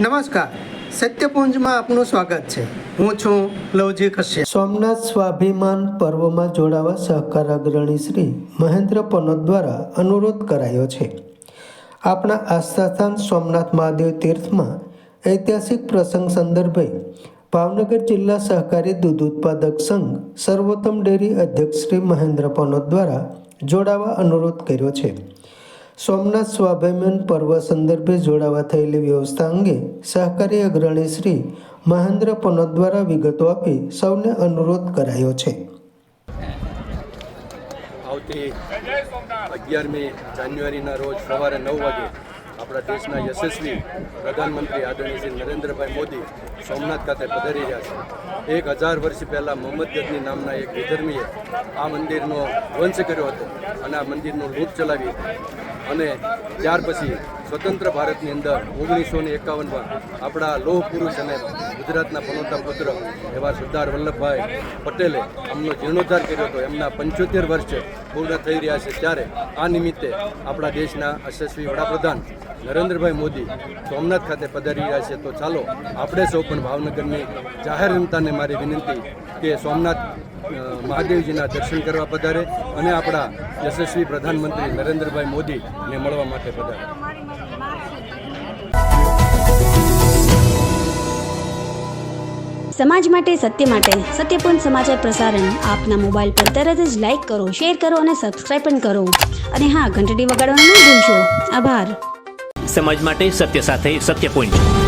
નમસ્કાર, સત્યપુંજમાં આપનું સ્વાગત છે. હું છું લવજી કશ્યપ. સોમનાથ સ્વાભિમાન પર્વમાં જોડાવા સહકાર અગ્રણી શ્રી મહેન્દ્ર પનોત દ્વારા અનુરોધ કરાયો છે. આપણા આસ્થાસ્થાન સોમનાથ મહાદેવ તીર્થમાં ઐતિહાસિક પ્રસંગ સંદર્ભે ભાવનગર જિલ્લા સહકારી દૂધ ઉત્પાદક સંઘ સર્વોત્તમ ડેરી અધ્યક્ષ શ્રી મહેન્દ્ર પનોત દ્વારા જોડાવા અનુરોધ કર્યો છે. સોમનાથ સ્વાભિમાન પર્વ સંદર્ભે જોડાવા થયેલી વ્યવસ્થા અંગે સહકારી અગ્રણી શ્રી મહેન્દ્ર પનોત દ્વારા વિગતો આપી સૌને અનુરોધ કરાયો છે. આવતી અગિયારમી જાન્યુઆરીના રોજ સવારે નવ વાગે આપણા દેશના યશસ્વી પ્રધાનમંત્રી આદરણીય શ્રી નરેન્દ્રભાઈ મોદી સોમનાથ ખાતે પધારી રહ્યા છે. એક હજાર વર્ષ પહેલાં મોહમ્મદ ગજની નામના એક વિધર્મીએ આ મંદિરનો ધ્વંસ કર્યો હતો અને આ મંદિરનું લૂંટ ચલાવી અને ત્યાર પછી સ્વતંત્ર ભારતની અંદર ઓગણીસો ને એકાવનમાં આપણા લોહ પુરુષ અને ગુજરાતના પનોતા પુત્ર એવા સરદાર વલ્લભભાઈ પટેલે અમનો જીર્ણોદ્ધાર કર્યો હતો એમના પંચોતેર વર્ષ પૂર્ણ થઈ રહ્યા છે. ત્યારે આ નિમિત્તે આપણા દેશના યશસ્વી વડાપ્રધાન નરેન્દ્રભાઈ મોદી સોમનાથ ખાતે પધારી રહ્યા છે. તો ચાલો, આપણે સૌ પણ ભાવનગરની જાહેર જનતાને મારી વિનંતી કે સોમનાથ મહાદેવજીના દર્શન કરવા પધારે અને આપણા યશસ્વી પ્રધાનમંત્રી નરેન્દ્રભાઈ મોદીને મળવા માટે પધારે. સમાજ માટે સત્ય માટે સત્યપૂર્ણ સમાચાર પ્રસારણ આપના મોબાઈલ પર તરત જ લાઈક કરો શેર કરો અને સબસ્ક્રાઈબ પણ કરો. અને હા ઘંટડી વગાડવાનું ન ભૂલશો. આભાર. સમાજ માટે સત્ય સાથે સત્ય પોઈન્ટ